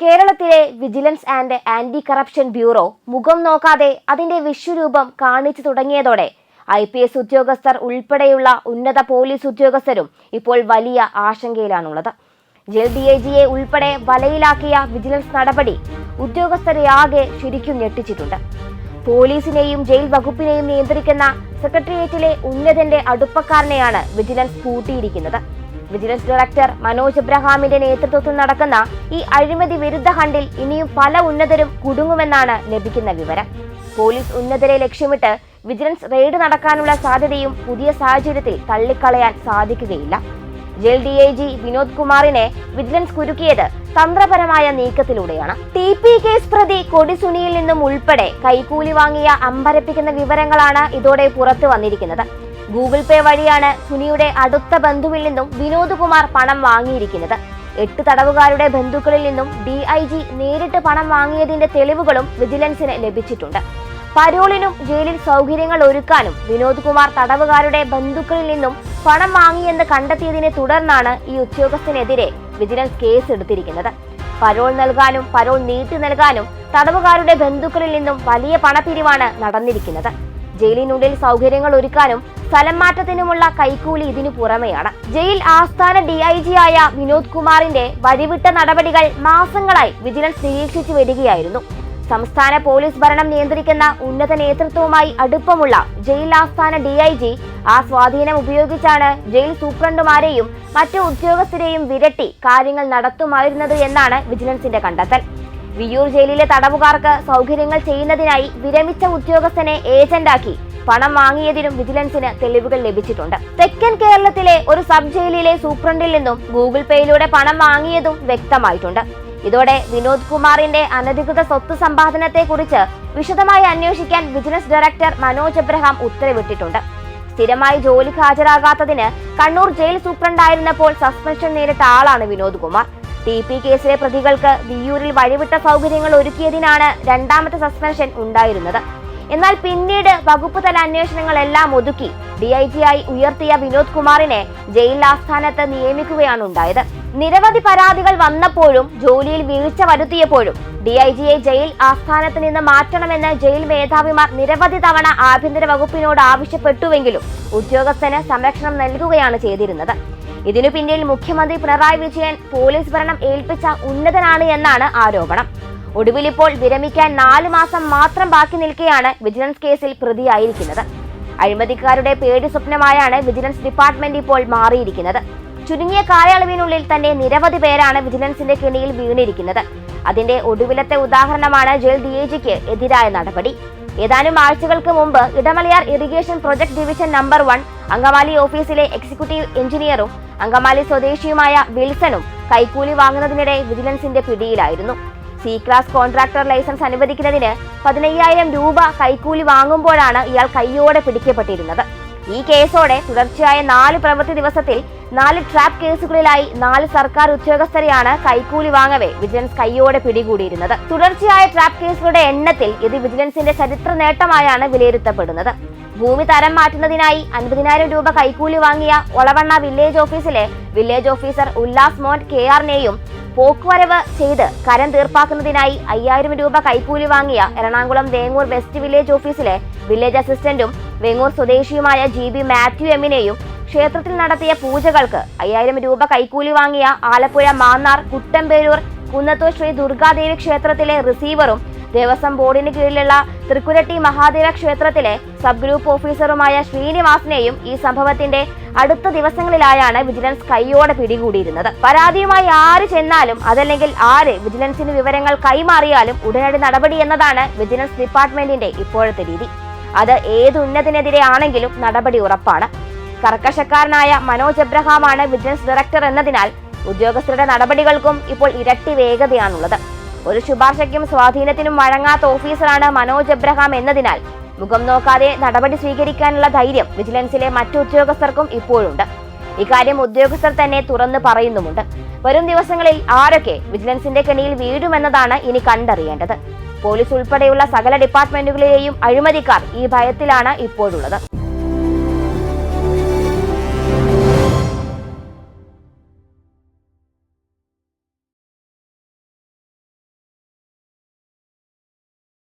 കേരളത്തിലെ vigilance and anti corruption bureau മുഖം നോക്കാതെ അതിന്റെ വിശ്വരൂപം കാണിച്ചു തുടങ്ങിയതോടെ ഐ പി എസ് ഉദ്യോഗസ്ഥർ ഉൾപ്പെടെയുള്ള ഉന്നത പോലീസ് ഉദ്യോഗസ്ഥരും ഇപ്പോൾ വലിയ ആശങ്കയിലാണുള്ളത്. ജയിൽ ഡി ഐ ജിയെ ഉൾപ്പെടെ വലയിലാക്കിയ വിജിലൻസ് നടപടി ഉദ്യോഗസ്ഥരെ ആകെ ശരിക്കും ഞെട്ടിച്ചിട്ടുണ്ട്. പോലീസിനെയും ജയിൽ വകുപ്പിനെയും നിയന്ത്രിക്കുന്ന സെക്രട്ടേറിയറ്റിലെ ഉന്നതന്റെ അടുപ്പക്കാരനെയാണ് വിജിലൻസ് പൂട്ടിയിരിക്കുന്നത്. വിജിലൻസ് ഡയറക്ടർ മനോജ് എബ്രഹാമിന്റെ നേതൃത്വത്തിൽ നടക്കുന്ന ഈ അഴിമതി വിരുദ്ധ ഹണ്ടിൽ ഇനിയും പല ഉന്നതരും കുടുങ്ങുമെന്നാണ് ലഭിക്കുന്ന വിവരം. പോലീസ് ഉന്നതരെ ലക്ഷ്യമിട്ട് വിജിലൻസ് റെയ്ഡ് നടക്കാനുള്ള സാധ്യതയും പുതിയ സാഹചര്യത്തിൽ തള്ളിക്കളയാൻ സാധിക്കുകയില്ല. Jail D I G Vinod കുമാറിനെ വിജിലൻസ് കുരുക്കിയത് തന്ത്രപരമായ നീക്കത്തിലൂടെയാണ്. ടി പി കേസ് പ്രതി കൊടിസുനിയിൽ നിന്നും ഉൾപ്പെടെ കൈക്കൂലി വാങ്ങിയ അമ്പരപ്പിക്കുന്ന വിവരങ്ങളാണ് ഇതോടെ പുറത്തു വന്നിരിക്കുന്നത്. ഗൂഗിൾ പേ വഴിയാണ് സുനിയുടെ അടുത്ത ബന്ധുവിൽ നിന്നും വിനോദ് കുമാർ പണം വാങ്ങിയിരിക്കുന്നത്. എട്ട് തടവുകാരുടെ ബന്ധുക്കളിൽ നിന്നും ഡി ഐ ജി നേരിട്ട് പണം വാങ്ങിയതിന്റെ തെളിവുകളും വിജിലൻസിന് ലഭിച്ചിട്ടുണ്ട്. പരോളിനും ജയിലിൽ സൗകര്യങ്ങൾ ഒരുക്കാനും വിനോദ് കുമാർ തടവുകാരുടെ ബന്ധുക്കളിൽ നിന്നും പണം വാങ്ങിയെന്ന് കണ്ടെത്തിയതിനെ തുടർന്നാണ് ഈ ഉദ്യോഗസ്ഥനെതിരെ വിജിലൻസ് കേസ് എടുത്തിരിക്കുന്നത് പരോൾ നൽകാനും പരോൾ നീട്ടി നൽകാനും തടവുകാരുടെ ബന്ധുക്കളിൽ നിന്നും വലിയ പണപ്പിരിവാണ് നടന്നിരിക്കുന്നത്. ജയിലിനുള്ളിൽ സൗകര്യങ്ങൾ ഒരുക്കാനും സ്ഥലം മാറ്റത്തിനുമുള്ള കൈക്കൂലി ഇതിനു പുറമെയാണ്. ജയിൽ ആസ്ഥാന ഡി ഐ ജി ആയ വിനോദ് കുമാറിന്റെ വഴിവിട്ട നടപടികൾ മാസങ്ങളായി വിജിലൻസ് നിരീക്ഷിച്ചു വരികയായിരുന്നു. സംസ്ഥാന പോലീസ് ഭരണം നിയന്ത്രിക്കുന്ന ഉന്നത നേതൃത്വവുമായി അടുപ്പമുള്ള ജയിൽ ആസ്ഥാന ഡി ഐ ജി ആ സ്വാധീനം ഉപയോഗിച്ചാണ് ജയിൽ സൂപ്രണ്ടുമാരെയും മറ്റു ഉദ്യോഗസ്ഥരെയും വിരട്ടി കാര്യങ്ങൾ നടത്തുമായിരുന്നത് എന്നാണ് വിജിലൻസിന്റെ കണ്ടെത്തൽ. വിയൂർ ജയിലിലെ തടവുകാർക്ക് സൗകര്യങ്ങൾ ചെയ്യുന്നതിനായി വിരമിച്ച ഉദ്യോഗസ്ഥനെ ഏജന്റാക്കി പണം വാങ്ങിയതിനും വിജിലൻസിന് തെളിവുകൾ ലഭിച്ചിട്ടുണ്ട്. തെക്കൻ കേരളത്തിലെ ഒരു സബ് ജയിലിലെ സൂപ്രണ്ടിൽ നിന്നും ഗൂഗിൾ പേയിലൂടെ പണം വാങ്ങിയതും വ്യക്തമായിട്ടുണ്ട്. ഇതോടെ വിനോദ് കുമാറിന്റെ അനധികൃത സ്വത്ത് സമ്പാദനത്തെക്കുറിച്ച് വിശദമായി അന്വേഷിക്കാൻ ബിസിനസ് ഡയറക്ടർ മനോജ് എബ്രഹാം ഉത്തരവിട്ടിട്ടുണ്ട്. സ്ഥിരമായി ജോലിക്ക് ഹാജരാകാത്തതിന് കണ്ണൂർ ജയിൽ സൂപ്രണ്ടായിരുന്നപ്പോൾ സസ്പെൻഷൻ നേരിട്ട ആളാണ് വിനോദ് കുമാർ. ടി പി കേസിലെ പ്രതികൾക്ക് വിയൂരിൽ വഴിവിട്ട സൗകര്യങ്ങൾ ഒരുക്കിയതിനാണ് രണ്ടാമത്തെ സസ്പെൻഷൻ ഉണ്ടായിരുന്നത്. എന്നാൽ പിന്നീട് വകുപ്പ് തല അന്വേഷണങ്ങളെല്ലാം ഒതുക്കി. ഡി ഐ ജി ആയി ഉയർത്തിയ വിനോദ് കുമാറിനെ ജയിൽ ആസ്ഥാനത്ത് നിയമിക്കുകയാണ് ഉണ്ടായത് നിരവധി പരാതികൾ വന്നപ്പോഴും ജോലിയിൽ വീഴ്ച വരുത്തിയപ്പോഴും ഡി ഐ ജിയെ ജയിൽ ആസ്ഥാനത്ത് നിന്ന് മാറ്റണമെന്ന് ജയിൽ മേധാവിമാർ നിരവധി തവണ ആഭ്യന്തര വകുപ്പിനോട് ആവശ്യപ്പെട്ടുവെങ്കിലും ഉദ്യോഗസ്ഥന് സംരക്ഷണം നൽകുകയാണ് ചെയ്തിരുന്നത്. ഇതിനു പിന്നിൽ മുഖ്യമന്ത്രി പിണറായി വിജയൻ പോലീസ് ഭരണം ഏൽപ്പിച്ച ഉന്നതനാണ് എന്നാണ് ആരോപണം. ഒടുവിൽ ഇപ്പോൾ വിരമിക്കാൻ നാലു മാസം മാത്രം ബാക്കി നിൽക്കെയാണ് വിജിലൻസ് കേസിൽ പ്രതിയായിരിക്കുന്നത്. അഴിമതിക്കാരുടെ പേടി സ്വപ്നമായാണ് വിജിലൻസ് ഡിപ്പാർട്ട്മെന്റ് ഇപ്പോൾ മാറിയിരിക്കുന്നത്. ചുരുങ്ങിയ കാലയളവിനുള്ളിൽ തന്നെ നിരവധി പേരാണ് വിജിലൻസിന്റെ കെണിയിൽ വീണിരിക്കുന്നത്. അതിന്റെ ഒടുവിലത്തെ ഉദാഹരണമാണ് ജയിൽ ഡി എ ജിക്ക് എതിരായ നടപടി. ഏതാനും ആഴ്ചകൾക്ക് മുമ്പ് Idamalayar irrigation project division number one Angamaly ഓഫീസിലെ എക്സിക്യൂട്ടീവ് എഞ്ചിനീയറും അങ്കമാലി സ്വദേശിയുമായ വിൽസണും കൈക്കൂലി വാങ്ങുന്നതിനിടെ വിജിലൻസിന്റെ പിടിയിലായിരുന്നു. സി ക്ലാസ് കോൺട്രാക്ടർ ലൈസൻസ് അനുവദിക്കുന്നതിന് പതിനയ്യായിരം രൂപ കൈക്കൂലി വാങ്ങുമ്പോഴാണ് ഇയാൾ കയ്യോടെ പിടിക്കപ്പെട്ടിരുന്നത്. ഈ കേസോടെ തുടർച്ചയായ നാല് പ്രവൃത്തി ദിവസത്തിൽ നാല് ട്രാപ്പ് കേസുകളിലായി നാല് സർക്കാർ ഉദ്യോഗസ്ഥരെയാണ് കൈക്കൂലി വാങ്ങവേ വിജിലൻസ് കൈയോടെ പിടികൂടിയിരുന്നത്. തുടർച്ചയായ ട്രാപ്പ് കേസുകളുടെ എണ്ണത്തിൽ ഇത് വിജിലൻസിന്റെ ചരിത്ര നേട്ടമായാണ് വിലയിരുത്തപ്പെടുന്നത്. ഭൂമി തരം മാറ്റുന്നതിനായി അൻപതിനായിരം രൂപ കൈക്കൂലി വാങ്ങിയ ഒളവണ്ണ വില്ലേജ് ഓഫീസിലെ village officer Ullas Mon K ആറിനെയും പോക്കുവരവ് ചെയ്ത് കരം തീർപ്പാക്കുന്നതിനായി അയ്യായിരം രൂപ കൈക്കൂലി വാങ്ങിയ എറണാകുളം വേങ്ങൂർ വെസ്റ്റ് വില്ലേജ് ഓഫീസിലെ വില്ലേജ് അസിസ്റ്റന്റും വേങ്ങൂർ സ്വദേശിയുമായ ജി ബി മാത്യു എമ്മിനെയും ക്ഷേത്രത്തിൽ നടത്തിയ പൂജകൾക്ക് അയ്യായിരം രൂപ കൈക്കൂലി വാങ്ങിയ ആലപ്പുഴ മാന്നാർ കുട്ടമ്പേരൂർ കുന്നത്തൂർ ശ്രീ ദുർഗാദേവി ക്ഷേത്രത്തിലെ റിസീവറും ദേവസ്വം ബോർഡിന് കീഴിലുള്ള തൃക്കുരട്ടി മഹാദേവ ക്ഷേത്രത്തിലെ സബ് ഗ്രൂപ്പ് ഓഫീസറുമായ ശ്രീനിവാസിനെയും ഈ സംഭവത്തിന്റെ അടുത്ത ദിവസങ്ങളിലായാണ് വിജിലൻസ് കൈയോടെ പിടികൂടിയിരുന്നത്. പരാതിയുമായി ആര് ചെന്നാലും അതല്ലെങ്കിൽ ആര് വിജിലൻസിന് വിവരങ്ങൾ കൈമാറിയാലും ഉടനടി നടപടി എന്നതാണ് വിജിലൻസ് ഡിപ്പാർട്ട്മെന്റിന്റെ ഇപ്പോഴത്തെ രീതി. അത് ഏത് ഉന്നതിനെതിരെ ആണെങ്കിലും നടപടി ഉറപ്പാണ്. കർക്കശക്കാരനായ മനോജ് എബ്രഹാമാണ് വിജിലൻസ് ഡയറക്ടർ എന്നതിനാൽ ഉദ്യോഗസ്ഥരുടെ നടപടികൾക്കും ഇപ്പോൾ ഇരട്ടി വേഗതയാണുള്ളത്. ഒരു ശുപാർശയ്ക്കും സ്വാധീനത്തിനും വഴങ്ങാത്ത ഓഫീസറാണ് മനോജ് എബ്രഹാം എന്നതിനാൽ മുഖം നോക്കാതെ നടപടി സ്വീകരിക്കാനുള്ള ധൈര്യം വിജിലൻസിലെ മറ്റു ഉദ്യോഗസ്ഥർക്കും ഇപ്പോഴുണ്ട്. ഇക്കാര്യം ഉദ്യോഗസ്ഥർ തന്നെ തുറന്നു പറയുന്നുമുണ്ട്. വരും ദിവസങ്ങളിൽ ആരൊക്കെ വിജിലൻസിന്റെ കെണിയിൽ വീഴുമെന്നതാണ് ഇനി കണ്ടറിയേണ്ടത്. പോലീസ് ഉൾപ്പെടെയുള്ള സകല ഡിപ്പാർട്ട്മെന്റുകളിലെയും അഴിമതിക്കാർ ഈ ഭയത്തിലാണ് ഇപ്പോഴുള്ളത്.